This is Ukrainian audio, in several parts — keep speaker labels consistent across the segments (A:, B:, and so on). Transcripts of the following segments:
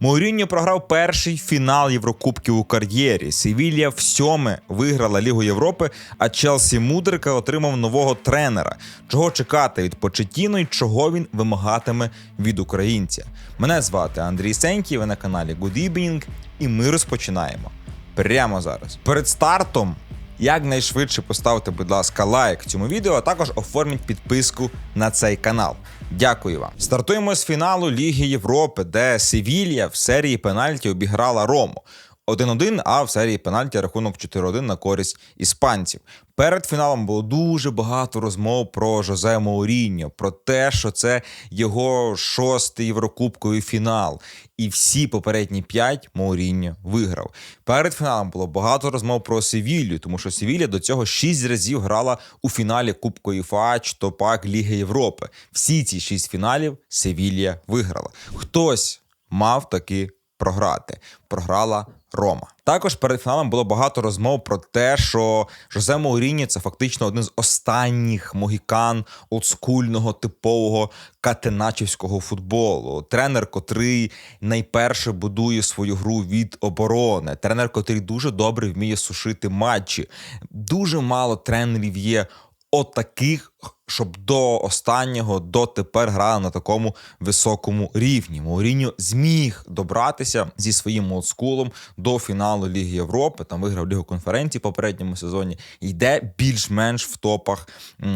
A: Мауріньо програв перший фінал Єврокубків у кар'єрі. Севілья в сьоме виграла Лігу Європи, а Челсі Мудрика отримав нового тренера. Чого чекати від Почетіно і чого він вимагатиме від українця? Мене звати Андрій Сенький, ви на каналі Good Evening, і ми розпочинаємо прямо зараз. Перед стартом якнайшвидше поставте, будь ласка, лайк цьому відео, а також оформіть підписку на цей канал. Дякую вам. Стартуємо з фіналу Ліги Європи, де Севілья в серії пенальті обіграла Рому. 1-1, а в серії пенальті рахунок 4-1 на користь іспанців. Перед фіналом було дуже багато розмов про Жозе Мауріньо, про те, що це його шостий єврокубковий фінал. І всі попередні п'ять Мауріньо виграв. Перед фіналом було багато розмов про Севілью, тому що Севілля до цього шість разів грала у фіналі Кубку УЄФА чи то пак Ліги Європи. Всі ці шість фіналів Севілья виграла. Хтось мав таки програти. Програла Рома. Також перед фіналом було багато розмов про те, що Жозе Мауріньо – це фактично один з останніх могікан олдскульного типового катеначівського футболу. Тренер, котрий найперше будує свою гру від оборони. Тренер, котрий дуже добре вміє сушити матчі. Дуже мало тренерів є отаких, щоб до останнього дотепер грали на такому високому рівні. Мауріньо зміг добратися зі своїм олдскулом до фіналу Ліги Європи. Там виграв Лігу конференції в попередньому сезоні. Йде більш-менш в топах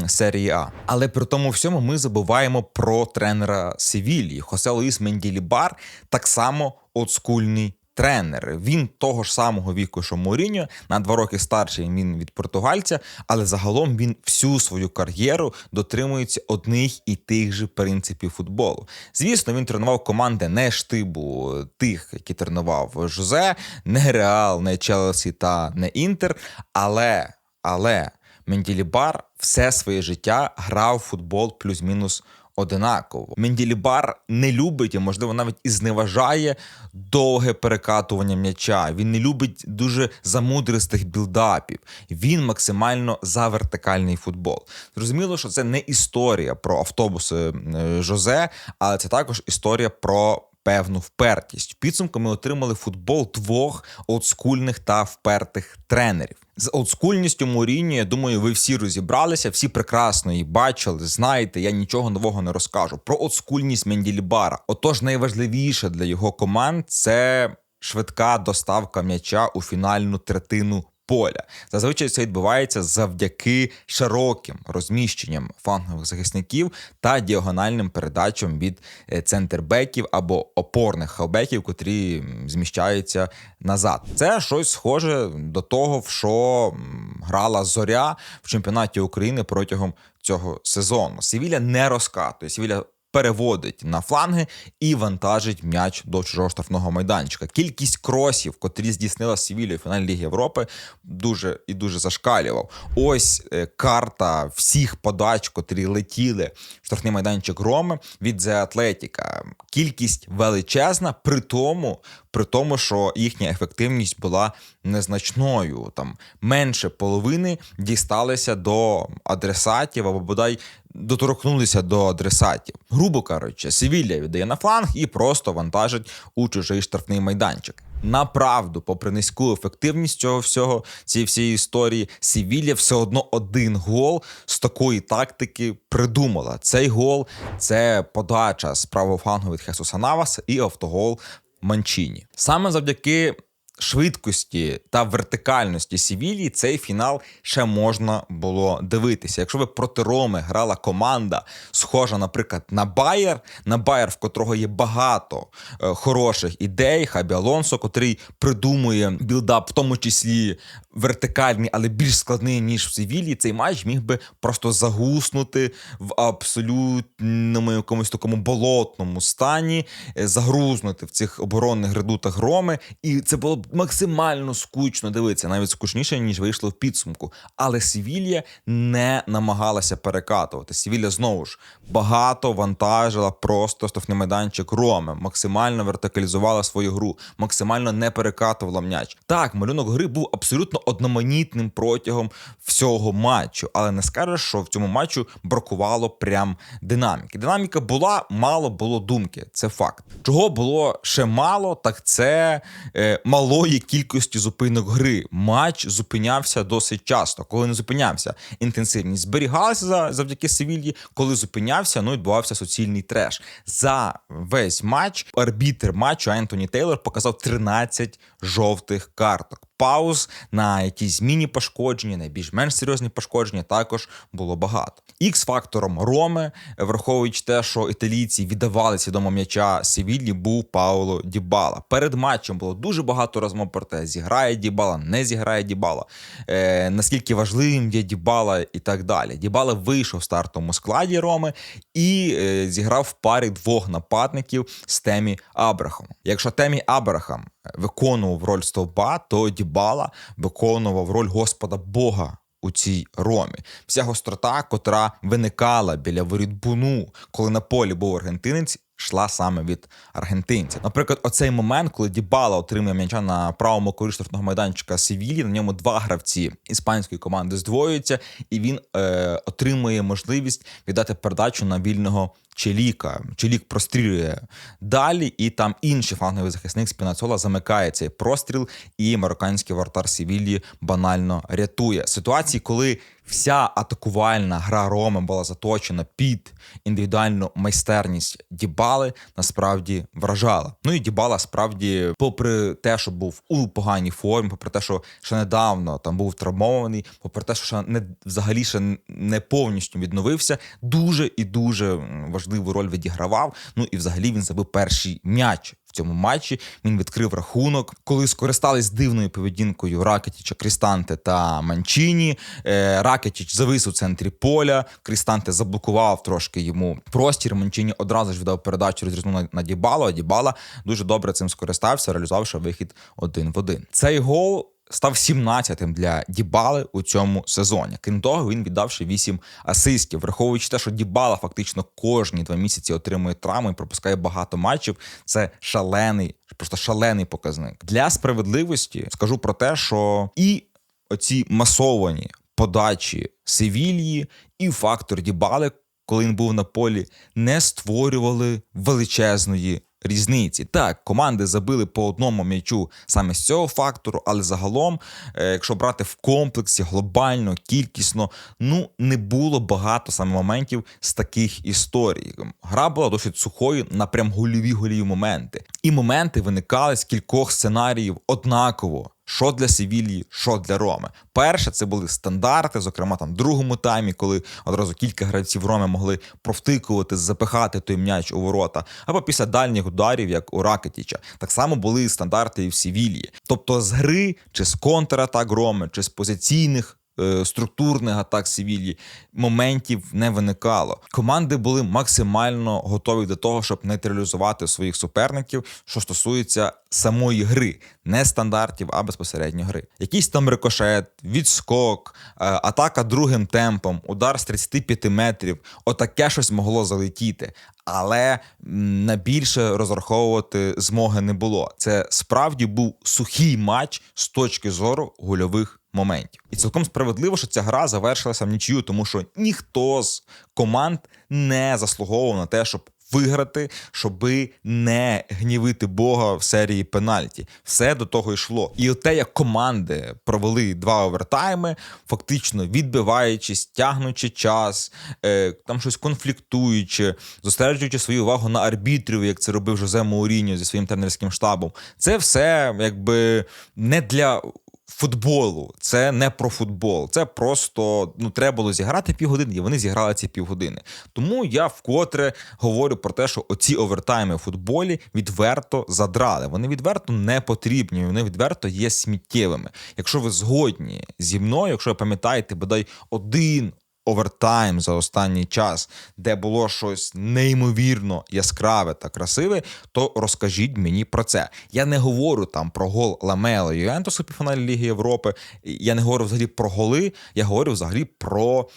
A: серії А. Але при тому всьому ми забуваємо про тренера Севільї. Хосе Луїс Менділібар так само олдскульний тренер. Він того ж самого віку, що Моріньо, на два роки старший він від португальця, але загалом він всю свою кар'єру дотримується одних і тих же принципів футболу. Звісно, він тренував команди не штибу тих, які тренував Жозе, не Реал, не Челсі та не Інтер. Але, але Менділібар все своє життя грав в футбол плюс-мінус одинаково. Менділібар не любить, а можливо, навіть і зневажає довге перекатування м'яча. Він не любить дуже замудристих білдапів. Він максимально за вертикальний футбол. Зрозуміло, що це не історія про автобуси е, Жозе, але це також історія про. Певну впертість. В підсумку ми отримали футбол двох олдскульних та впертих тренерів. З олдскульністю Моріні, я думаю, ви всі розібралися, всі прекрасно її бачили. Знаєте, я нічого нового не розкажу. Про олдскульність Менділібара. Отож, найважливіше для його команд це швидка доставка м'яча у фінальну третину. Поля зазвичай це відбувається завдяки широким розміщенням флангових захисників та діагональним передачам від е, центрбеків або опорних хавбеків, котрі зміщаються назад. Це щось схоже до того, в що грала зоря в чемпіонаті України протягом цього сезону. Севіля не розкатує. Севіля переводить на фланги і вантажить м'яч до чужого штрафного майданчика. Кількість кросів, котрі здійснила Севілля у фіналі Ліги Європи, дуже і дуже зашкалював. Ось е, карта всіх подач, котрі летіли в штрафний майданчик Роми від The Атлетіка. Кількість величезна, при тому, при тому, що їхня ефективність була незначною. Там менше половини дісталися до адресатів або бодай доторкнулися до адресатів. Грубо кажучи, Севілля віддає на фланг і просто вантажить у чужий штрафний майданчик. Направду, попри низьку ефективність цього всього, цієї всієї історії, Севілля все одно один гол з такої тактики придумала. Цей гол це подача з правого флангу від Хесуса Наваса і автогол Манчині. Саме завдяки швидкості та вертикальності Сівілії цей фінал ще можна було дивитися. Якщо ви проти Роми грала команда, схожа, наприклад, на Байер, на Байер, в котрого є багато е, хороших ідей, Хабі Алонсо, котрий придумує білдап, в тому числі вертикальний, але більш складний ніж в Севілії, цей матч міг би просто загуснути в абсолютному якомусь такому болотному стані, е, загрузнути в цих оборонних редутах Роми, і це було б максимально скучно дивитися, навіть скучніше, ніж вийшло в підсумку. Але Севілья не намагалася перекатувати. Севілья знову ж багато вантажила просто штрафний майданчик Роми, максимально вертикалізувала свою гру, максимально не перекатувала м'яч. Так, малюнок гри був абсолютно одноманітним протягом всього матчу. Але не скажеш, що в цьому матчу бракувало прям динаміки. Динаміка була, мало було думки. Це факт. Чого було ще мало, так це е, малої кількості зупинок гри. Матч зупинявся досить часто. Коли не зупинявся, інтенсивність зберігалася за- завдяки Севільї. Коли зупинявся, ну відбувався суцільний треш. За весь матч арбітр матчу Ентоні Тейлор показав 13 жовтих карток. Пауз на якісь міні-пошкодження, на більш-менш серйозні пошкодження також було багато. Ікс-фактором Роми, враховуючи те, що італійці віддавали свідомо м'яча Севіллі, був Пауло Дібала. Перед матчем було дуже багато розмов про те, зіграє Дібала, не зіграє Дібала, е, наскільки важливим є Дібала і так далі. Дібала вийшов в стартовому складі Роми і е, зіграв в парі двох нападників з Темі Абрахамом. Якщо Темі Абрахам виконував роль стовба, то Дібала виконував роль Господа Бога. У цій ромі вся гострота, котра виникала біля воріт Буну, коли на полі був аргентинець, йшла саме від аргентинця. Наприклад, оцей момент, коли Дібала отримує м'яча на правому корі штрафного майданчика Севілі, на ньому два гравці іспанської команди здвоюються, і він е, отримує можливість віддати передачу на вільного Челіка. Челік прострілює далі, і там інший фланговий захисник Спінацола замикає цей простріл, і марокканський вратар Севілі банально рятує ситуації, коли вся атакувальна гра Роми була заточена під індивідуальну майстерність Дібали, насправді вражала. Ну і Дібала справді, попри те, що був у поганій формі, попри те, що ще недавно там був травмований, попри те, що ще не взагалі ще не повністю відновився, дуже і дуже м, важливу роль відігравав. Ну і взагалі він забив перший м'яч. В цьому матчі він відкрив рахунок, коли скористались дивною поведінкою Ракетіча, Крістанте та Манчіні. Е, Ракетіч завис у центрі поля. Крістанте заблокував трошки йому простір. Манчіні одразу ж віддав передачу, розрізнув на, на Дібалу. А Дібала дуже добре цим скористався, реалізувавши вихід один в один. Цей гол. Став 17-тим для Дібали у цьому сезоні. Крім того, він віддавши 8 асистів, враховуючи те, що Дібала фактично кожні два місяці отримує травми і пропускає багато матчів. Це шалений, просто шалений показник. Для справедливості скажу про те, що і оці масовані подачі Севільї, і фактор Дібали, коли він був на полі, не створювали величезної різниці. Так, команди забили по одному м'ячу саме з цього фактору, але загалом, е, якщо брати в комплексі глобально, кількісно, ну не було багато саме моментів з таких історій. Гра була досить сухою на прям гольові гольові моменти. І моменти виникали з кількох сценаріїв однаково. Що для Севільї, що для Роми. Перше, це були стандарти, зокрема там в другому таймі, коли одразу кілька гравців Роми могли провтикувати, запихати той м'яч у ворота, або після дальніх ударів, як у Ракетіча. Так само були стандарти і в Севільї. Тобто з гри, чи з контратак Роми, чи з позиційних. Е, Структурних атак Севільї моментів не виникало. Команди були максимально готові до того, щоб нейтралізувати своїх суперників, що стосується самої гри, не стандартів, а безпосередньо гри. Якийсь там рикошет, відскок, е, атака другим темпом, удар з 35 метрів. Отаке щось могло залетіти. Але на більше розраховувати змоги не було. Це справді був сухий матч з точки зору гольових моментів. І цілком справедливо, що ця гра завершилася в нічию, тому що ніхто з команд не заслуговував на те, щоб виграти, щоби не гнівити Бога в серії пенальті. Все до того йшло. І те, як команди провели два овертайми, фактично відбиваючись, тягнучи час, е, там щось конфліктуючи, зосереджуючи свою увагу на арбітрів, як це робив Жозе Мауріньо зі своїм тренерським штабом. Це все якби не для футболу. Це не про футбол. Це просто ну треба було зіграти півгодини, і вони зіграли ці півгодини. Тому я вкотре говорю про те, що оці овертайми в футболі відверто задрали. Вони відверто не потрібні, вони відверто є сміттєвими. Якщо ви згодні зі мною, якщо ви пам'ятаєте бодай один. Овертайм за останній час, де було щось неймовірно яскраве та красиве, то розкажіть мені про це. Я не говорю там про гол Ламела Ювентусу у фіналі Ліги Європи. Я не говорю взагалі про голи. Я говорю взагалі про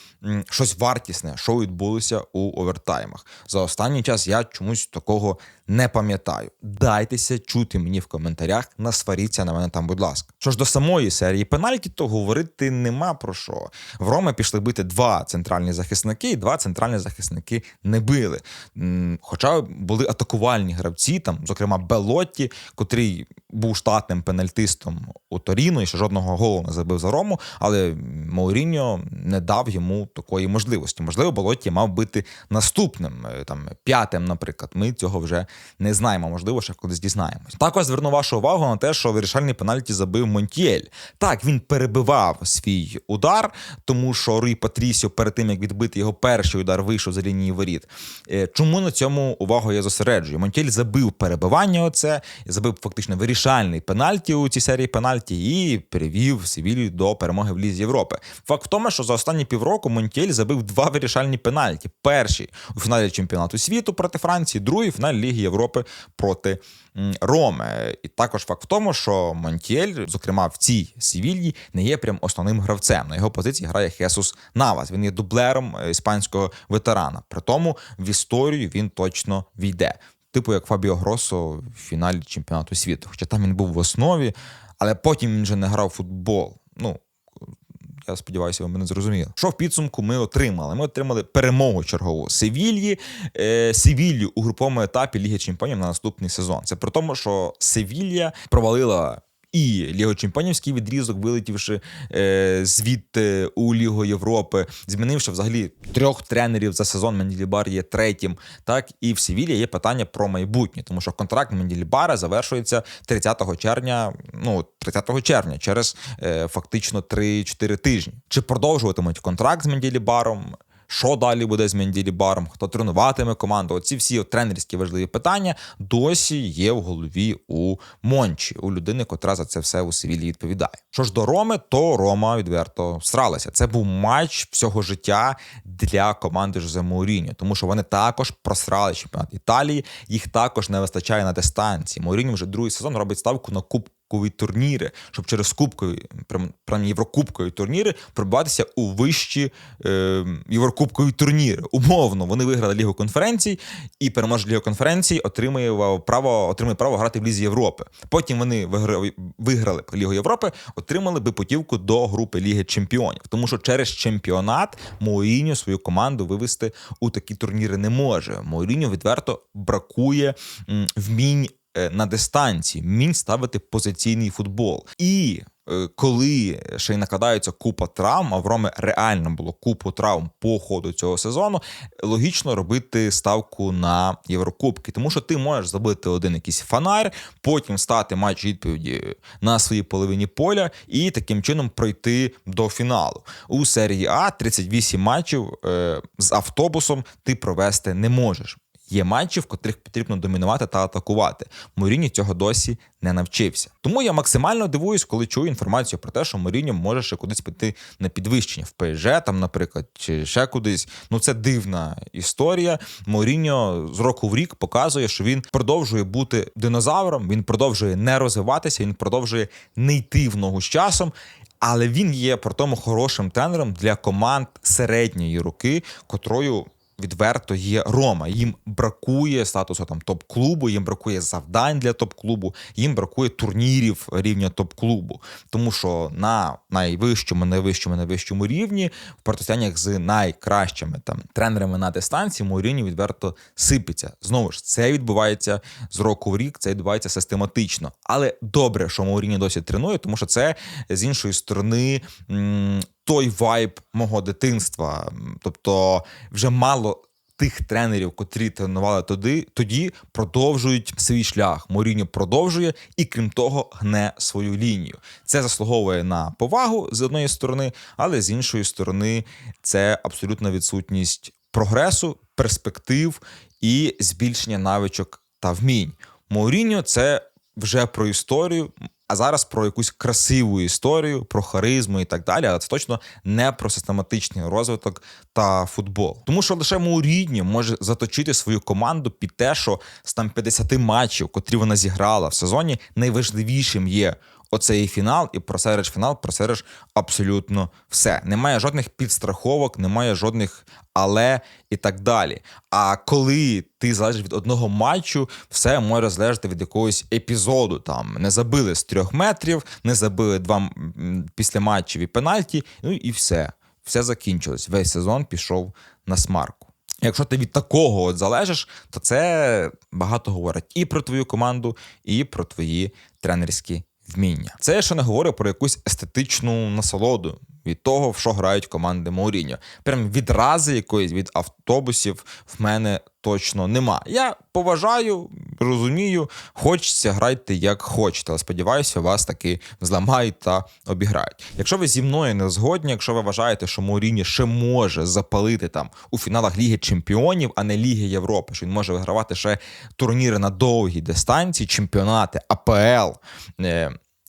A: щось вартісне, що відбулося у овертаймах. За останній час я чомусь такого не пам'ятаю. Дайтеся чути мені в коментарях, насваріться на мене там, будь ласка. Що ж до самої серії пенальті, то говорити нема про що. В Роми пішли бити два центральні захисники, і два центральні захисники не били. Хоча були атакувальні гравці, там, зокрема, Белотті, котрий був штатним пенальтистом у Торіно і ще жодного голу не забив за Рому, але Мауріньо не дав йому такої можливості. Можливо, Белотті мав бити наступним, е, там п'ятим, наприклад. Ми цього вже не знаємо. Можливо, ще колись дізнаємось. Також зверну вашу увагу на те, що вирішальний пенальті забив Монтіель. Так, він перебивав свій удар, тому що Руй Патрісіо перед тим як відбити його перший удар, вийшов за лінії воріт. Е, Чому на цьому увагу я зосереджую? Монтіель забив перебивання. Оце забив фактично вирішальний пенальті у цій серії пенальті і перевів Севілію до перемоги в Лізі Європи. Факт в тому, що за останні півроку Монтіель забив два вирішальні пенальті. Перший у фіналі чемпіонату світу проти Франції, другий в фіналі Ліги Європи проти м, Роми. І також факт в тому, що Монтіель, зокрема в цій Севільї, не є прям основним гравцем. На його позиції грає Хесус Навас. Він є дублером е, іспанського ветерана. При тому в історію він точно війде. Типу як Фабіо Гросо в фіналі чемпіонату світу. Хоча там він був в основі, але потім він вже не грав футбол. Ну, я сподіваюся, ви мене зрозуміли. Що в підсумку ми отримали? Ми отримали перемогу чергову Севільї, е, Севілью у груповому етапі Ліги Чемпіонів на наступний сезон. Це при тому, що Севілья провалила. І Лігу Чемпіонівський відрізок, вилетівши е, звідти у Лігу Європи, змінивши взагалі трьох тренерів за сезон. Менділібар є третім. Так і в Севілі є питання про майбутнє, тому що контракт Менділібара завершується 30 червня. Ну 30 червня, через е, фактично 3-4 тижні. Чи продовжуватимуть контракт з Менділібаром? Що далі буде з Менділібаром, хто тренуватиме команду? Оці всі тренерські важливі питання досі є в голові у Мончі, у людини, котра за це все у Севілі відповідає. Що ж до Роми, то Рома відверто всралася. Це був матч всього життя для команди Жозе Мауріньо, тому що вони також просрали чемпіонат Італії. Їх також не вистачає на дистанції. Мауріньо вже другий сезон робить ставку на куб кубкові турніри, щоб через кубкові, прям, прям єврокубкові турніри пробиватися у вищі е, єврокубкові турніри. Умовно, вони виграли Лігу конференцій, і переможець Лігу конференцій отримує право, отримує право грати в Лізі Європи. Потім вони виграли, Лігу Європи, отримали би путівку до групи Ліги Чемпіонів. Тому що через чемпіонат Моїньо свою команду вивести у такі турніри не може. Моїньо відверто бракує вмінь на дистанції, вмінь ставити позиційний футбол. І е, коли ще й накладається купа травм, а в Роми реально було купу травм по ходу цього сезону, логічно робити ставку на Єврокубки, тому що ти можеш забити один якийсь фонарь, потім стати матч відповіді на своїй половині поля і таким чином пройти до фіналу. У серії А 38 матчів е, з автобусом ти провести не можеш. Є матчі, в котрих потрібно домінувати та атакувати. Моріні цього досі не навчився. Тому я максимально дивуюсь, коли чую інформацію про те, що Моріньо може ще кудись піти на підвищення в ПСЖ, там, наприклад, чи ще кудись. Ну це дивна історія. Моріньо з року в рік показує, що він продовжує бути динозавром, він продовжує не розвиватися, він продовжує не йти в ногу з часом. Але він є при тому хорошим тренером для команд середньої руки, котрою відверто є Рома. Їм бракує статусу там топ-клубу, їм бракує завдань для топ-клубу, їм бракує турнірів рівня топ-клубу. Тому що на найвищому, найвищому, найвищому рівні в протистояннях з найкращими там тренерами на дистанції Мourinho відверто сипеться. Знову ж це відбувається з року в рік, це відбувається систематично. Але добре, що Мауріні досі тренує, тому що це з іншої сторони. Той вайб мого дитинства. Тобто, вже мало тих тренерів, котрі тренували тоді, тоді продовжують свій шлях. Моріньо продовжує і, крім того, гне свою лінію. Це заслуговує на повагу з одної сторони, але з іншої сторони, це абсолютна відсутність прогресу, перспектив і збільшення навичок та вмінь. Мауріньо це вже про історію. А зараз про якусь красиву історію, про харизму і так далі. Але це точно не про систематичний розвиток та футбол. Тому що лише Мауріньо може заточити свою команду під те, що з там 50 матчів, котрі вона зіграла в сезоні, найважливішим є оцей фінал, і просереш фінал, просереш абсолютно все. Немає жодних підстраховок, немає жодних але і так далі. А коли ти залежиш від одного матчу, все може залежати від якогось епізоду. Там не забили з трьох метрів, не забили два після матчів і пенальті, ну і все. Все закінчилось. Весь сезон пішов на смарку. Якщо ти від такого от залежиш, то це багато говорить і про твою команду, і про твої тренерські вміння. Це я ще не говорю про якусь естетичну насолоду від того, в що грають команди Мауріньо. Прям відрази якоїсь від автобусів в мене точно нема. Я поважаю, розумію, хочеться грайте як хочете, але сподіваюся, вас таки зламають та обіграють. Якщо ви зі мною не згодні, якщо ви вважаєте, що Мауріньо ще може запалити там у фіналах Ліги Чемпіонів, а не Ліги Європи, що він може вигравати ще турніри на довгій дистанції, чемпіонати, АПЛ.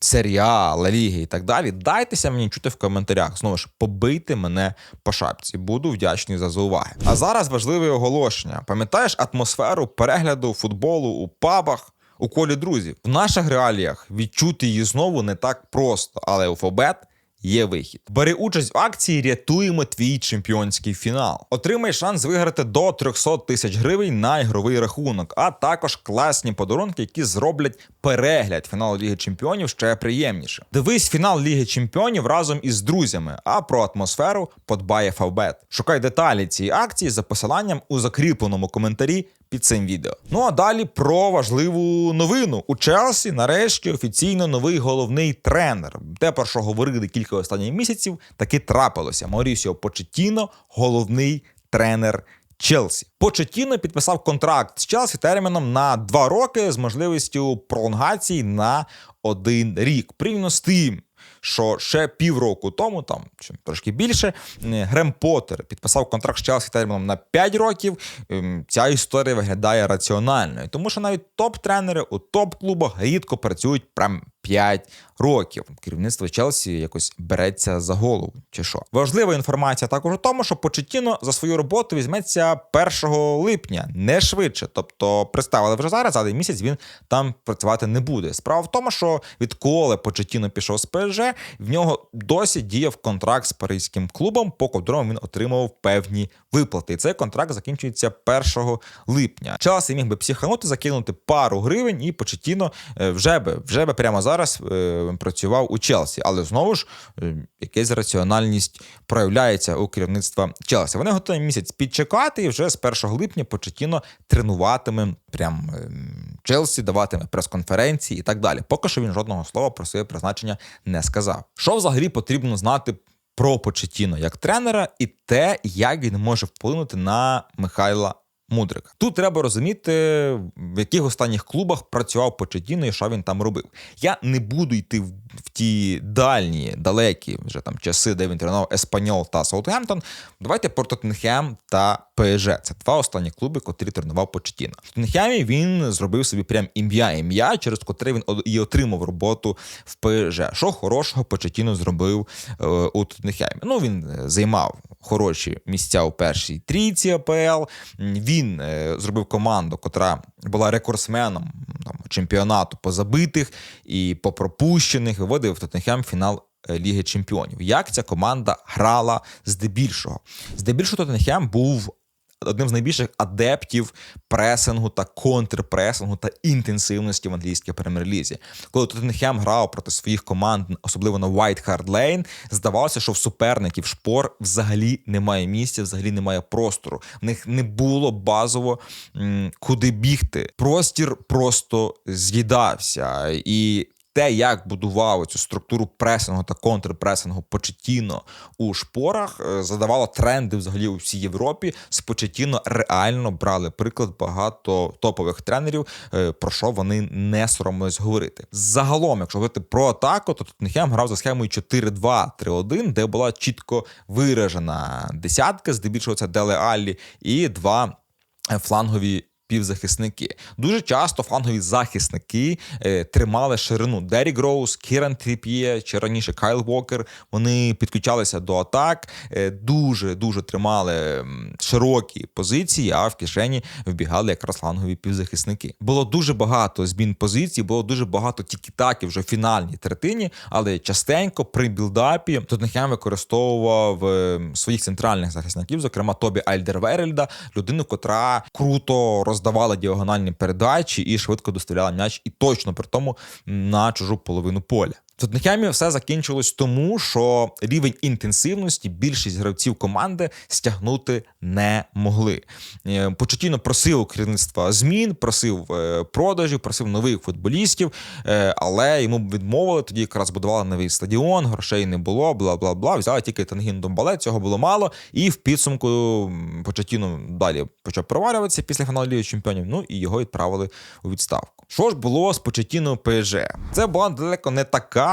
A: Серія, Ліги і так далі. Дайтеся мені чути в коментарях. Знову ж побийте мене по шапці. Буду вдячний за зауваги. А зараз важливе оголошення. Пам'ятаєш атмосферу перегляду футболу у пабах? У колі друзів в наших реаліях відчути її знову не так просто, але у Фобет є вихід. Бери участь в акції Рятуємо твій чемпіонський фінал. Отримай шанс виграти до 300 тисяч гривень на ігровий рахунок, а також класні подарунки, які зроблять перегляд фіналу Ліги Чемпіонів ще приємніше. Дивись фінал Ліги Чемпіонів разом із друзями. А про атмосферу подбає Фавбет. Шукай деталі цієї акції за посиланням у закріпленому коментарі під цим відео. Ну а далі про важливу новину у Челсі. Нарешті офіційно новий головний тренер. Те, про що говорили кілька останніх місяців, таки трапилося. Маурісіо Почетіно, головний тренер. Челсі Почетіно підписав контракт з Челсі терміном на два роки з можливістю пролонгації на один рік. Порівняно з тим, що ще півроку тому, там чи трошки більше, Грем Поттер підписав контракт з Челсі терміном на 5 років. Ем, ця історія виглядає раціональною, тому що навіть топ-тренери у топ-клубах рідко працюють прям 5 років. Керівництво Челсі якось береться за голову. Чи що важлива інформація також у тому, що Почетіно за свою роботу візьметься 1 липня, не швидше. Тобто представили вже зараз, але місяць він там працювати не буде. Справа в тому, що відколи Почетіно пішов з ПСЖ, в нього досі діяв контракт з паризьким клубом, по котрому він отримав певні виплати. І цей контракт закінчується 1 липня. Челсі міг би психанути, закинути пару гривень, і Почетіно е, вже би вже би прямо зараз е, працював у Челсі. Але знову ж е, якась раціональність проявляється у керівництва Челсі. Вони готові місяць підчекати, і вже з 1 липня Почетіно тренуватиме прям Челсі, даватиме прес-конференції і так далі. Поки що він жодного слова про своє призначення не сказав. Що взагалі потрібно знати про Почетіно як тренера, і те, як він може вплинути на Михайла Мудрика. Тут треба розуміти, в яких останніх клубах працював Почетіно і що він там робив. Я не буду йти в, ті дальні, далекі вже там часи, де він тренував Еспаньол та Саутгемптон. Давайте про Тоттенхем та ПСЖ. Це два останні клуби, котрі тренував Почетіно. В Тоттенхемі він зробив собі прям ім'я, ім'я, через котре він і отримав роботу в ПСЖ. Що хорошого Почетіно зробив е, у Тоттенхемі? Ну він е, займав хороші місця у першій трійці АПЛ. Він е, зробив команду, котра була рекордсменом там, чемпіонату по забитих і по пропущених. Виводив Тоттенхем фінал. Е, Ліги Чемпіонів. Як ця команда грала здебільшого? Здебільшого Тоттенхем був одним з найбільших адептів пресингу та контрпресингу та інтенсивності в англійській прем'єр-лізі. Коли Тоттенхем грав проти своїх команд, особливо на White Hart Lane, здавалося, що в суперників шпор взагалі немає місця, взагалі немає простору. В них не було базово м, куди бігти. Простір просто з'їдався і те, як будував цю структуру пресингу та контрпресингу Почетіно у шпорах, е, задавало тренди взагалі у всій Європі. З Почетіно реально брали приклад багато топових тренерів, е, про що вони не соромились говорити. Загалом, якщо говорити про атаку, то Тоттенхем грав за схемою 4-2-3-1, де була чітко виражена десятка, здебільшого це Деле Аллі, і два флангові півзахисники. Дуже часто флангові захисники е, тримали ширину. Дерік Роуз, Кіран Тріп'є чи раніше Кайл Вокер. Вони підключалися до атак, е, дуже дуже тримали широкі позиції, а в кишені вбігали якраз флангові півзахисники. Було дуже багато змін позицій, було дуже багато тікітаків вже в фінальній третині, але частенько при білдапі Тоттенхем використовував е, своїх центральних захисників, зокрема Тобі Альдерверельда, людину, котра круто роздавала діагональні передачі і швидко доставляла м'яч, і точно при тому на чужу половину поля. В Тоттенхемі все закінчилось тому, що рівень інтенсивності більшість гравців команди стягнути не могли. Е, просив керівництва змін, просив е, продажів, просив нових футболістів, е, але йому відмовили. Тоді якраз будували новий стадіон, грошей не було, бла бла бла. Взяли тільки Тангін Домбале, цього було мало. І в підсумку Почетіно далі почав провалюватися після фіналу Ліги Чемпіонів. Ну і його відправили у відставку. Що ж було з Почетіно ПСЖ? Це була далеко не така.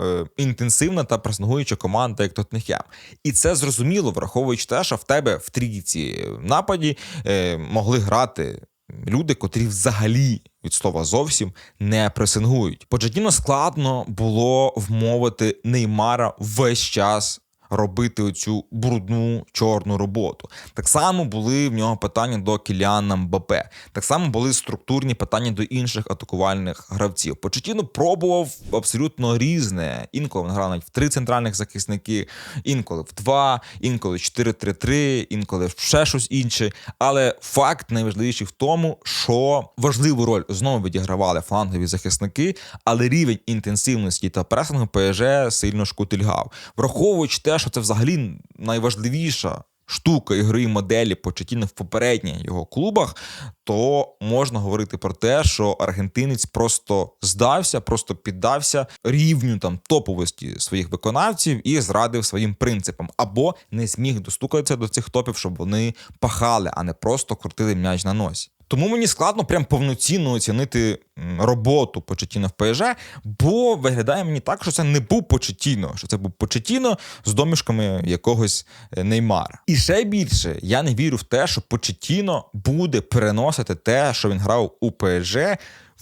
A: Е, Інтенсивна та пресингуюча команда, як Тоттенхем. І це зрозуміло, враховуючи те, що в тебе в трійці нападі е, могли грати люди, котрі взагалі від слова зовсім не пресингують. Почетіно складно було вмовити Неймара весь час робити оцю брудну чорну роботу. Так само були в нього питання до Кіліана Мбапе. Так само були структурні питання до інших атакувальних гравців. Почетіно пробував абсолютно різне. Інколи він грав навіть в три центральних захисники, інколи в два, інколи 4-3-3, інколи в ще щось інше. Але факт найважливіший в тому, що важливу роль знову відігравали флангові захисники, але рівень інтенсивності та пресингу ПСЖ сильно шкутильгав. Враховуючи те, що це взагалі найважливіша. Штука ігри і моделі Почетіно в попередніх його клубах, то можна говорити про те, що аргентинець просто здався, просто піддався рівню там топовості своїх виконавців і зрадив своїм принципам, або не зміг достукатися до цих топів, щоб вони пахали, а не просто крутили м'яч на носі. Тому мені складно прям повноцінно оцінити роботу Почетіно в ПСЖ, бо виглядає мені так, що це не був Почетіно, що це був Почетіно з домішками якогось е, Неймара. І ще більше я не вірю в те, що Почетіно буде переносити те, що він грав у ПСЖ.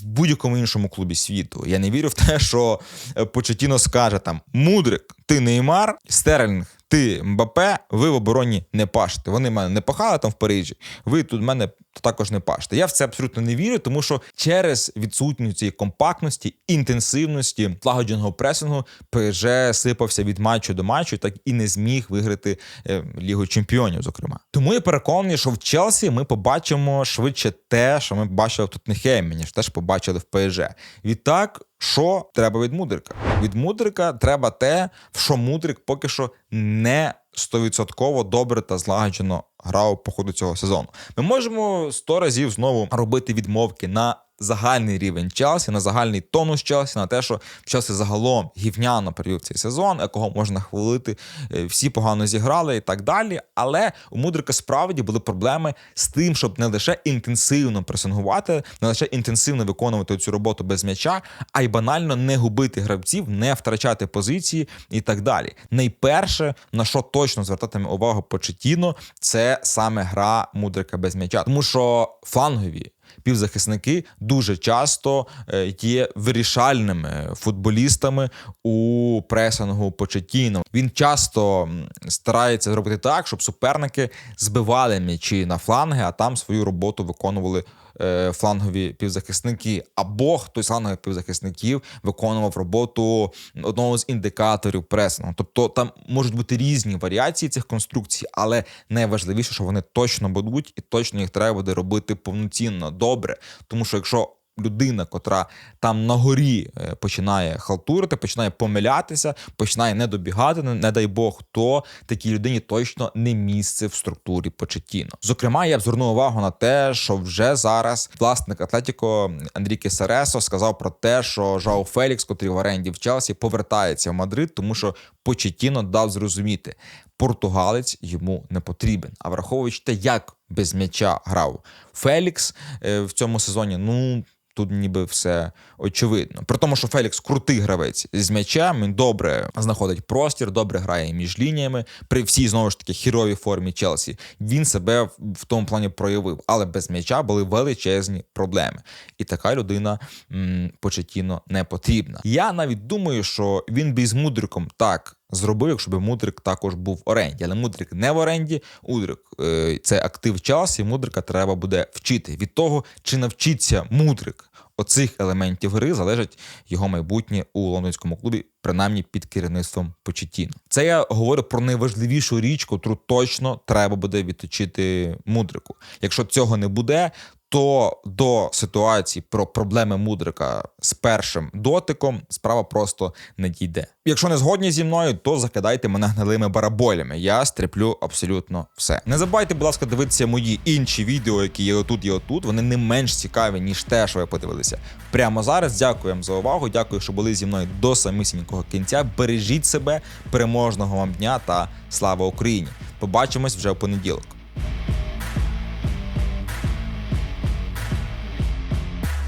A: В будь-якому іншому клубі світу. Я не вірю в те, що е, Почетіно скаже там Мудрик, ти Неймар, Стерлінг, ти Мбапе, ви в обороні не пашете. Вони мене не пахали там в Парижі, ви тут мене також не пашете. Я в це абсолютно не вірю, тому що через відсутність цієї компактності, інтенсивності, злагодженого пресингу ПСЖ сипався від матчу до матчу, так і не зміг виграти е, Лігу Чемпіонів, зокрема. Тому я переконаний, що в Челсі ми побачимо швидше те, що ми бачили в Тоттенхемі, ніж теж побачили в ПСЖ. Відтак. Що треба від Мудрика? Від Мудрика треба те, в що Мудрик поки що не стовідсотково добре та злагоджено грав по ходу цього сезону. Ми можемо сто разів знову робити відмовки на загальний рівень Челсі, на загальний тонус Челсі, на те, що Челсі загалом гівняно провів цей сезон, якого можна хвалити, е, всі погано зіграли і так далі. Але у Мудрика справді були проблеми з тим, щоб не лише інтенсивно пресингувати, не лише інтенсивно виконувати цю роботу без м'яча, а й банально не губити гравців, не втрачати позиції і так далі. Найперше, на що точно звертатиме увагу Почетіно, це саме гра Мудрика без м'яча, тому що флангові півзахисники дуже часто е, є вирішальними футболістами у пресингу Почетіно. Він часто старається зробити так, щоб суперники збивали м'ячі на фланги, а там свою роботу виконували. Е, Флангові півзахисники, або хтось з флангових півзахисників виконував роботу одного з індикаторів пресингу. Тобто там можуть бути різні варіації цих конструкцій, але найважливіше, що вони точно будуть, і точно їх треба буде робити повноцінно добре. Тому що якщо людина, котра там на горі е, починає халтурити, починає помилятися, починає не добігати, не, дай Бог, то такій людині точно не місце в структурі Почетіно. Зокрема, я б звернув увагу на те, що вже зараз власник Атлетіко Андріке Сересо сказав про те, що Жао Фелікс, котрий в оренді в Челсі, повертається в Мадрид, тому що Почетіно дав зрозуміти. Португалець йому не потрібен. А враховуючи те, як без м'яча грав Фелікс е, в цьому сезоні, ну. Тут ніби все очевидно. При тому, що Фелікс крутий гравець з м'ячем, він добре знаходить простір, добре грає між лініями. При всій знову ж таки хіровій формі Челсі він себе в- тому плані проявив, але без м'яча були величезні проблеми. І така людина м, Почетіно не потрібна. Я навіть думаю, що він би з мудриком так зробив, якщо б Мудрик також був в оренді. Але Мудрик не в оренді. Мудрик е, це актив Челсі. Мудрика треба буде вчити. Від того, чи навчиться Мудрик оцих елементів гри, залежить його майбутнє у лондонському клубі, принаймні під керівництвом Почетіно. Це я говорю про найважливішу річ, котру точно треба буде відточити Мудрику. Якщо цього не буде, то до ситуації про проблеми Мудрика з першим дотиком справа просто не дійде. Якщо не згодні зі мною, то закидайте мене гнилими бараболями. Я стріплю абсолютно все. Не забувайте, будь ласка, дивитися мої інші відео, які є отут і отут. Вони не менш цікаві, ніж те, що ви подивилися. Прямо зараз. Дякую вам за увагу. Дякую, що були зі мною до самісінького кінця. Бережіть себе, переможного вам дня та слава Україні! Побачимось вже у понеділок.